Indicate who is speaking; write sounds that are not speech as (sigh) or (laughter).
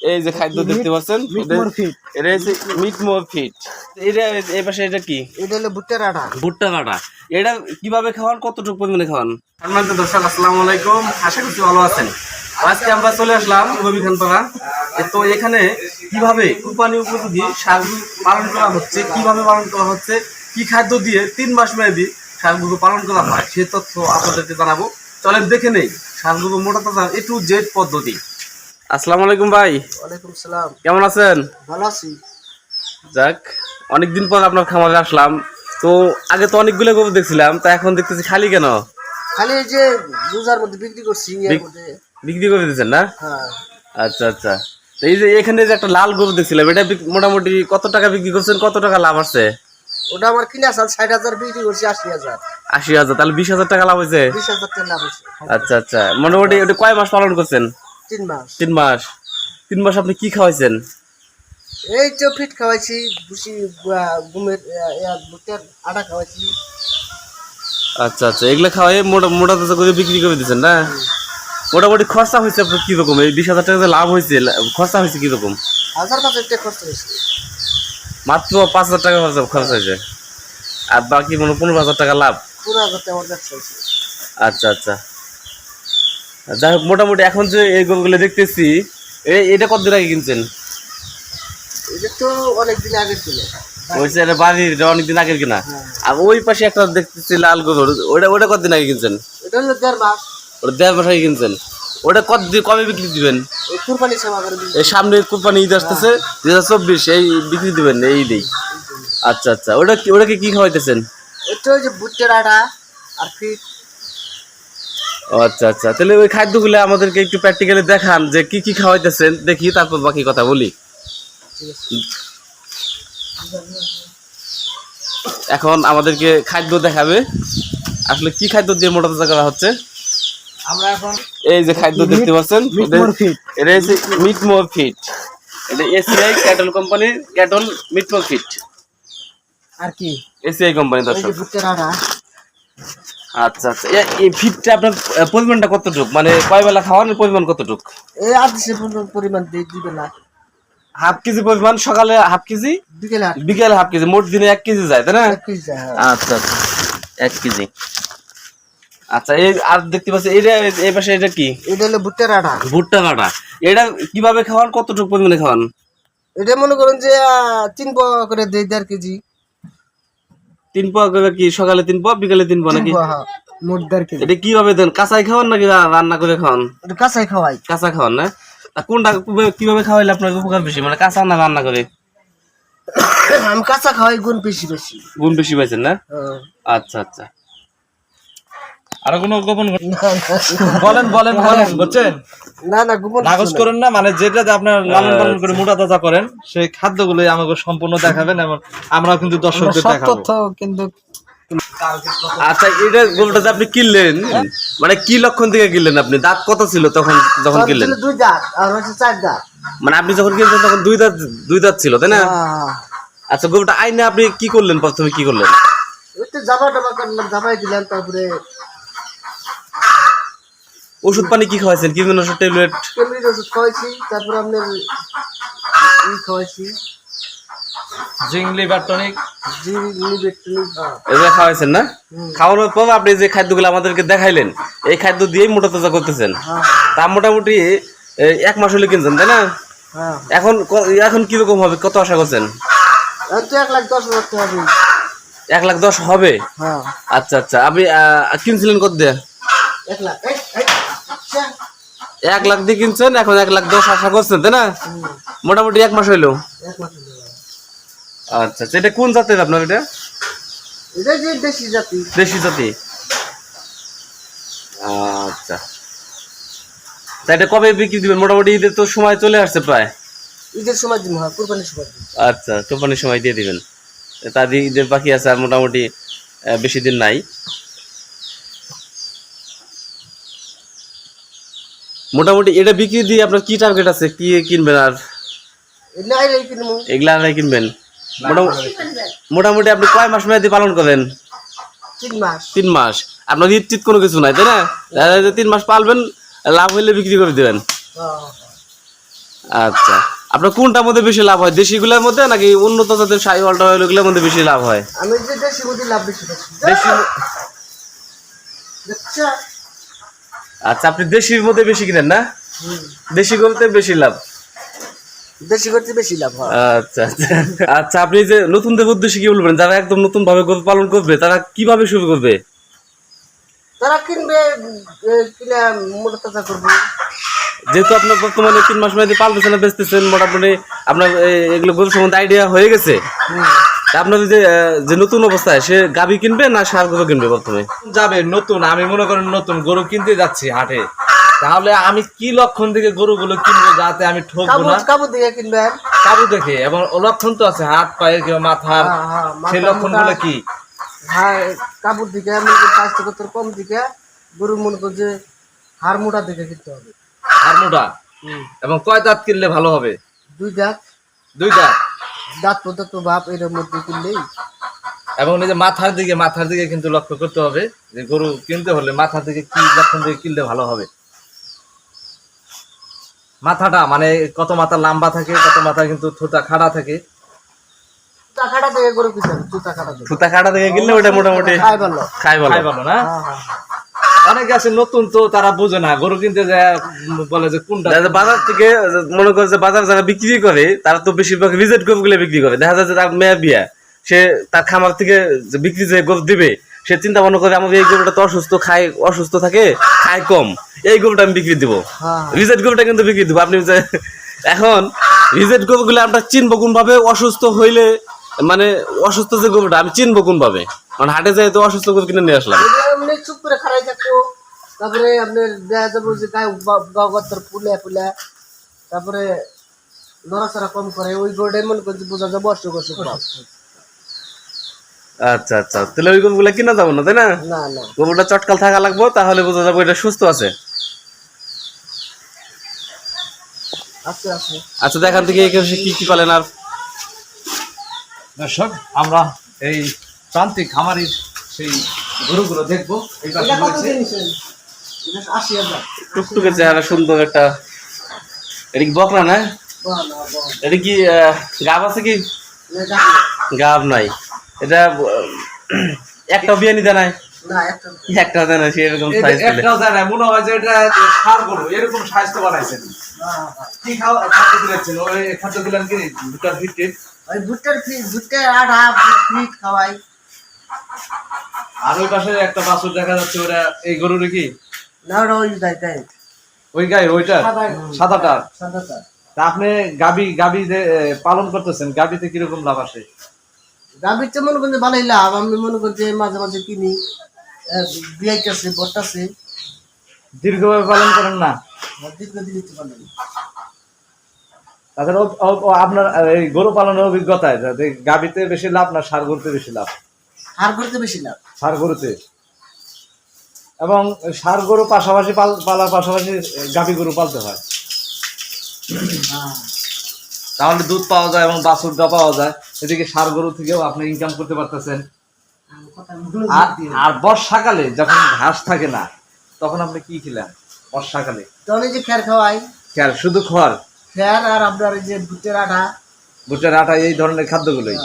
Speaker 1: এই যে খাদ্য দেখতে পাচ্ছেন
Speaker 2: মিট
Speaker 1: এটা-
Speaker 2: মোর ফিট
Speaker 1: এটা হচ্ছে মিট মোর ফিট এটা এই পাশে এটা কি?
Speaker 2: এটা হলো ভুট্টার আটা
Speaker 1: ভুট্টার আটা এটা কীভাবে খাওয়ান কতটুকু পরিমাণে খাওয়ান? সম্মানিত দর্শক আসসালামু আলাইকুম। আশা করছি ভালো আছেন। আজকে আমরা চলে আসলাম রবি খানপাড়া তো এখানে কীভাবে কুরবানি উপযোগী সারগুলো পালন করা হচ্ছে কীভাবে পালন করা হচ্ছে কি খাদ্য দিয়ে তিন মাস মেয়াদি সারগুলো পালন করা হয় সে তথ্য আপনাদেরকে জানাব। চলেন দেখে নেই সারগুলো মোটা তাজা এ টু জেড পদ্ধতি। আসসালামু আলাইকুম ভাই।
Speaker 2: ওয়ালাইকুম সালাম।
Speaker 1: কেমন আছেন?
Speaker 2: ভালো আছি।
Speaker 1: যাক অনেকদিন পর আপনার খামারে আসলাম। তো আগে তো অনেকগুলো গরু দেখছিলাম তা এখন দেখতেছি খালি কেন?
Speaker 2: খালি এই যে রোজার মধ্যে বিক্রি করছি
Speaker 1: বিক্রি করে দিচ্ছেন না?
Speaker 2: হ্যাঁ।
Speaker 1: আচ্ছা আচ্ছা। তো এই যে এখানে যে একটা লাল গরু দেখছিলাম এটা মোটামুটি কত টাকা বিক্রি করছেন কত টাকা লাভ আছে?
Speaker 2: ওটা আমার কিনে আসাল ষাট হাজার বিক্রি করছি আশি হাজার।
Speaker 1: আশি হাজার তাহলে বিশ হাজার টাকা লাভ হয়েছে?
Speaker 2: বিশ হাজার টাকা লাভ হয়েছে।
Speaker 1: আচ্ছা আচ্ছা। মোটামুটি ওটা কয় মাস পালন করছেন?
Speaker 2: তিন মাস।
Speaker 1: তিন মাস। তিন মাস আপনি কি খাওয়াইছেন?
Speaker 2: এই তো ফিট খাওয়াইছি ভুসি গমের ভুট্টার আটা খাওয়াইছি।
Speaker 1: আচ্ছা আচ্ছা এগুলো খাওয়াই মোটা মোটা তাজা করে বিক্রি করে দিচ্ছেন না? মোটামুটি খরচা হয়েছে আপনার কীরকম এই বিশ হাজার টাকা লাভ হয়েছে খরচা হয়েছে কীরকম
Speaker 2: হাজার পাঁচের টাকা খরচ হয়েছে।
Speaker 1: মাত্র পাঁচ হাজার টাকা খরচ খরচ হয়েছে। আর বাকি মনে পনেরো হাজার টাকা লাভ।
Speaker 2: পুরো হাজার টাকা
Speaker 1: আচ্ছা আচ্ছা। যাই হোক মোটামুটি এখন যে এই গরুগুলো দেখতেছি এটা কতদিন আগে কিনছেন?
Speaker 2: এটা অনেক দিন আগে ছিল।
Speaker 1: ওই যে এটা বাড়ির এটা অনেকদিন আগের কিনা?
Speaker 2: হ্যাঁ।
Speaker 1: আর ওই পাশে একটা দেখতেছি লাল ওটা ওটা কতদিন আগে কিনছেন?
Speaker 2: হলো দেড় মাস।
Speaker 1: ওটা দেড় মাস আগে কিনছেন। ওটা কত কবে বিক্রি দিবেন? এই সামনে কুরবানি ঈদ আসতেছে দুই হাজার চব্বিশ এই বিক্রি দিবেন এই ঈদেই। আচ্ছা আচ্ছা। ওটা কি ওটাকে কি খাওয়াইতেছেন?
Speaker 2: এটা ওই যে ভুট্টার আটা আর ফিট।
Speaker 1: আচ্ছা আচ্ছা। তাহলে ওই খাদ্যগুলো আমাদেরকে একটু প্র্যাকটিক্যালি দেখান যে কি কি খাওয়াইতেছেন দেখি তারপর বাকি কথা বলি। এখন আমাদেরকে খাদ্য দেখাবে। আসলে কি খাদ্য দিয়ে মোটা তাজা করা হচ্ছে?
Speaker 2: আমরা এখন
Speaker 1: এই যে খাদ্য দেখতে পাচ্ছেন এটা- হচ্ছে মিট মোর ফিট এটা এসিআই ক্যাটল কোম্পানির ক্যাটল মিট মোর ফিট
Speaker 2: আর কি?
Speaker 1: এসিআই কোম্পানি দর্শক। আচ্ছা আচ্ছা। এই ফিটটা আপনার পরিমাণটা কতটুক? মানে কয় বেলা খাওয়ানোর পরিমাণ কতটুক?
Speaker 2: এই আর দিছে পরিমাণ দিয়ে দিবে না
Speaker 1: হাফ কেজি পরিমাণ সকালে হাফ কেজি?
Speaker 2: বিকেলে
Speaker 1: বিকেলে হাফ কেজি মোট দিনে এক কেজি যায় তাই না?
Speaker 2: কেজি হ্যাঁ।
Speaker 1: আচ্ছা আচ্ছা। এক কেজি। আচ্ছা এই আর দেখতে পাচ্ছি এটা এই পাশে এটা কি?
Speaker 2: এটা হলো
Speaker 1: ভুট্টা কাটা এটা কীভাবে খাওয়ান কতটুকু পরিমাণে খাওয়ান?
Speaker 2: এটা মনে করেন যে তিন করে দেই দেড় কেজি।
Speaker 1: তিন পোয়া কি সকালে তিন পোয়া বিকালে তিন পোয়া নাকি?
Speaker 2: হ্যাঁ, মোট দেড় কেজি।
Speaker 1: এটা কীভাবে দেন? কাঁচাই খাওয়ান নাকি রান্না করে খাওয়ান?
Speaker 2: কাঁচাই খাওয়াই।
Speaker 1: কাঁচা খাওয়ান না? কোনটা কিভাবে- কীভাবে খাওয়াইলে আপনার উপকার বেশি? মানে কাঁচা না রান্না করে? (coughs)
Speaker 2: আমি কাঁচা খাওয়াই গুণ বেশি বেশি।
Speaker 1: গুণ বেশি পাইছেন না?
Speaker 2: হ্যাঁ।
Speaker 1: আচ্ছা আচ্ছা।
Speaker 3: আরও কোনো গোপন বলেন বলেন বলেন বুঝছেন?
Speaker 2: না না গোপন
Speaker 3: নাগজ করেন না মানে যেটা আপনার লালন পালন করে মোটা তাজা করেন সেই খাদ্যগুলোই আমাকে সম্পূর্ণ দেখাবেন এবং কিন্তু দর্শকদের দেখাবো।
Speaker 2: তথ্য কিন্তু
Speaker 1: আচ্ছা এটা গরুটা আপনি কিনলেন মানে কি লক্ষণ থেকে কিনলেন আপনি? দাঁত কত ছিল তখন যখন কিনলেন?
Speaker 2: দুই দাঁত আর হচ্ছে চার দাঁত।
Speaker 1: মানে আপনি যখন কিনলেন তখন দুই দাঁত দুই দাঁত ছিল তাই না?
Speaker 2: হ্যাঁ।
Speaker 1: আচ্ছা গরুটা আইনে আপনি কি করলেন প্রথমে কি করলেন?
Speaker 2: জামা টামা করলাম জামাই দিলাম তারপরে
Speaker 1: ওষুধ পানি কি খাওয়াইছেন? কি ওষুধ ট্যাবলেট?
Speaker 2: কেমরির ওষুধ খাওয়াইছি তারপরে আপনার ই খাওয়াইছি। জি
Speaker 1: এগুলো খাওয়াইছেন না? খাওয়ানোর পর আপনি যে খাদ্যগুলো আমাদেরকে দেখাইলেন এই খাদ্য দিয়েই মোটা তাজা করতেছেন।
Speaker 2: হ্যাঁ।
Speaker 1: তা মোটামুটি এক মাস হলে কিনছেন তাই না?
Speaker 2: হ্যাঁ।
Speaker 1: এখন এখন কীরকম হবে? কত আশা করছেন?
Speaker 2: এক লাখ দশ হাজার হবে
Speaker 1: এক লাখ দশ হবে?
Speaker 2: হ্যাঁ।
Speaker 1: আচ্ছা আচ্ছা। আপনি কিনছিলেন কত দিয়ে?
Speaker 2: এক লাখ।
Speaker 1: এক লাখ দিয়ে কিনছেন এখন এক লাখ দশ আশা করছেন তাই না? মোটামুটি এক মাস হইল। আচ্ছা আচ্ছা এটা কোন জাতের আপনার এটা?
Speaker 2: দেশি জাতি।
Speaker 1: দেশি জাতি। আচ্ছা। তা এটা কবে বিক্রি দিবেন? মোটামুটি ঈদের তো সময় চলে আসছে প্রায়।
Speaker 2: ঈদের সময় দিন হয় কোরবানির সময়
Speaker 1: আচ্ছা কোম্পানির সময় দিয়ে দিবেন। তার দিয়ে ঈদের বাকি আছে আর মোটামুটি বেশি দিন নাই। মোটামুটি এটা বিক্রি দিয়ে আপনার কি টার্গেট আছে? কি কিনবেন আর? এগুলা আর কিনবেন। মোটামুটি মোটামুটি আপনি কয় মাস মেয়াদি পালন করেন?
Speaker 2: তিন মাস।
Speaker 1: তিন মাস। আপনার ঈদ টিদ কোনো কিছু নাই তাই না? তিন মাস পালবেন লাভ হইলে বিক্রি করে দিবেন।
Speaker 2: হ্যাঁ,
Speaker 1: আচ্ছা। আপনার কোনটার মধ্যে বেশি লাভ হয় দেশিগুলোর মধ্যে নাকি উন্নত জাতের সাই অল্টা ওগুলোর মধ্যে বেশি লাভ হয়?
Speaker 2: আমি যে দেশি লাভ বেশি পাচ্ছি
Speaker 1: দেশি
Speaker 2: দেখছ?
Speaker 1: আচ্ছা আপনি দেশির মধ্যে বেশি কিনেন না? দেশি গরুতে বেশি লাভ?
Speaker 2: দেশি করতে বেশি লাভ হয়।
Speaker 1: আচ্ছা আচ্ছা। আচ্ছা আপনি যে নতুনদের উদ্দেশ্যে কি বলবেন? যারা একদম নতুন ভাবে গরু পালন করবে তারা কীভাবে শুরু করবে?
Speaker 2: তারা কিনবে কিনে করবে।
Speaker 1: যেহেতু আপনার বর্তমানে তিন মাস মেয়াদি পালতেছেন বেচতেছেন মোটামুটি আপনার এগুলো গরু সম্বন্ধে আইডিয়া হয়ে গেছে। তা আপনার যে যে নতুন অবস্থায় সে গাবি কিনবে না সার গরু কিনবে প্রথমে
Speaker 3: যাবে নতুন আমি মনে করেন নতুন গরু কিনতে যাচ্ছি হাটে। তাহলে আমি কি লক্ষণ থেকে গরুগুলো কিনবো যাতে আমি ঠকবো না?
Speaker 2: কাবু দিয়ে কিনবেন?
Speaker 3: কাবু দেখে এবং ও লক্ষণ তো আছে হাত পায়ের কিংবা মাথার
Speaker 2: হ্যাঁ, হ্যাঁ, মাথা
Speaker 3: সেই
Speaker 2: লক্ষণগুলো
Speaker 3: কি?
Speaker 2: হ্যাঁ কাপড় দিকে মনে করি কম দিকে গরু মনে করি যে হাড় মোটা দিকে কিনতে হবে।
Speaker 3: মোটা? এবং কয় দাঁত কিনলে ভালো হবে?
Speaker 2: দুই দাঁত।
Speaker 3: দুই দাঁত?
Speaker 2: দাঁত পর্যন্ত বাপ এর মধ্যে কিনলেই
Speaker 3: এবং এই যে মাথার দিকে মাথার দিকে কিন্তু লক্ষ্য করতে হবে যে গরু কিনতে হলে মাথার দিকে কি লক্ষণ দিকে কিনলে ভালো হবে? মাথাটা মানে কত মাথা লম্বা থাকে কত মাথা কিন্তু থোতা খাড়া থাকে।
Speaker 2: থেকে হবে তুই থেকে।
Speaker 1: থেকে কিনলে ওটা মোটামুটি
Speaker 2: খাই ভালো
Speaker 1: খাই ভালো
Speaker 3: না?
Speaker 2: হ্যাঁ হ্যাঁ।
Speaker 3: অনেকে আছে নতুন তো তারা বোঝে না গরু কিনতে যায় বলে যে কোনটা
Speaker 1: বাজার থেকে মনে করে যে বাজার যারা বিক্রি করে তারা তো বেশিরভাগ রিজেক্ট বিক্রি করে। দেখা যায় যে তার মেয়া বিয়া সে তার খামার থেকে বিক্রি যে গরু দিবে সে চিন্তা ভাবনা করে এই গরুটা তো অসুস্থ খায় অসুস্থ থাকে খায় কম এই গরুটা আমি বিক্রি দিব।
Speaker 2: হ্যাঁ।
Speaker 1: রিজেক্ট গরুটা কিন্তু বিক্রি দিব। আপনি এখন রিজেক্ট গরুগুলো আমরা চিনবো কোন ভাবে অসুস্থ হইলে মানে অসুস্থ যে গরুটা আমি চিনবো কোন মানে হাটে যাই তো অসুস্থ গরু কিনে নিয়ে আসলাম।
Speaker 2: এমনি চুপ করে খারাই থাকব। তারপরে আপনার দেখা যাব যে গায়ে গাও গাত্তর ফুলে ফুলে। তারপরে নড়াচড়া কম করে ওই গোড়ে মনে করছে বোঝা যাব অসুখ অসুখ
Speaker 1: আচ্ছা আচ্ছা। তাহলে ওই গরুগুলো কিনা যাব না তাই না?
Speaker 2: না না।
Speaker 1: গরুটা চটকাল থাকা লাগবো তাহলে বোঝা যাব এটা সুস্থ আছে। আচ্ছা দেখান থেকে কি কি পালেন আর?
Speaker 3: দর্শক আমরা এই প্রান্তিক খামারির সেই গরুগুলো দেখব। এই পাশে রয়েছে।
Speaker 2: হাজার।
Speaker 1: টুকটুকে চেহারা সুন্দর একটা এটা কি বকরা না? এটা কি গাব আছে কি। গাব নাই। এটা একটা বিয়ে নিতে নাই?
Speaker 2: না একটা
Speaker 1: সে এরকম সাইজ
Speaker 3: একটাও মনে হয় যে এটা সার গরু। এরকম বানাইছেন। কি খাওয়া খাদ্য দিলেছেন? ওই খাদ্য দিলেন কি? দুটার ভিত্তি
Speaker 2: ভুট্টার ফি- ভুট্টার আটা ফিট খাওয়াই।
Speaker 3: আর ওই পাশে একটা বাছুর দেখা যাচ্ছে ওরা এই গরুর কি?
Speaker 2: না ওটা ওই দেয়
Speaker 3: ওই গায়ে ওইটা? সাদাটা?
Speaker 2: সাদাটা।
Speaker 3: তা আপনি গাবি গাবি যে পালন করতেছেন গাবিতে কীরকম লাভ আসে?
Speaker 2: গাভীর তো মনে করছে ভালোই লাভ আমি মনে করছি মাঝে মাঝে কিনি বিয়াইতেছে বট্টাছে
Speaker 3: দীর্ঘভাবে পালন করেন না?
Speaker 2: দীর্ঘদিন পারলাম
Speaker 3: তাছাড়া আপনার এই গরু পালনের অভিজ্ঞতায় যাতে গাবিতে বেশি লাভ না সার গরুতে বেশি লাভ।
Speaker 2: হার করতে বেশি লাভ
Speaker 3: সার গরুতে। এবং সার গরু পাশাপাশি পাল পালার পাশাপাশি গাভী গরু পালতে হয়।
Speaker 2: হ্যাঁ।
Speaker 3: তাহলে দুধ পাওয়া যায় এবং বাছুরটা পাওয়া যায়। এদিকে সার গরু থেকেও আপনি ইনকাম করতে পারতেছেন। আর বর্ষাকালে যখন ঘাস থাকে না তখন আপনি কি খেলেন বর্ষাকালে?
Speaker 2: তখন এই যে খের খাওয়াই।
Speaker 3: খেয়াল শুধু খড়
Speaker 2: খের আর আপনার এই যে ভুট্টের আটা।
Speaker 3: ভুট্টার আটা এই ধরনের খাদ্যগুলোই।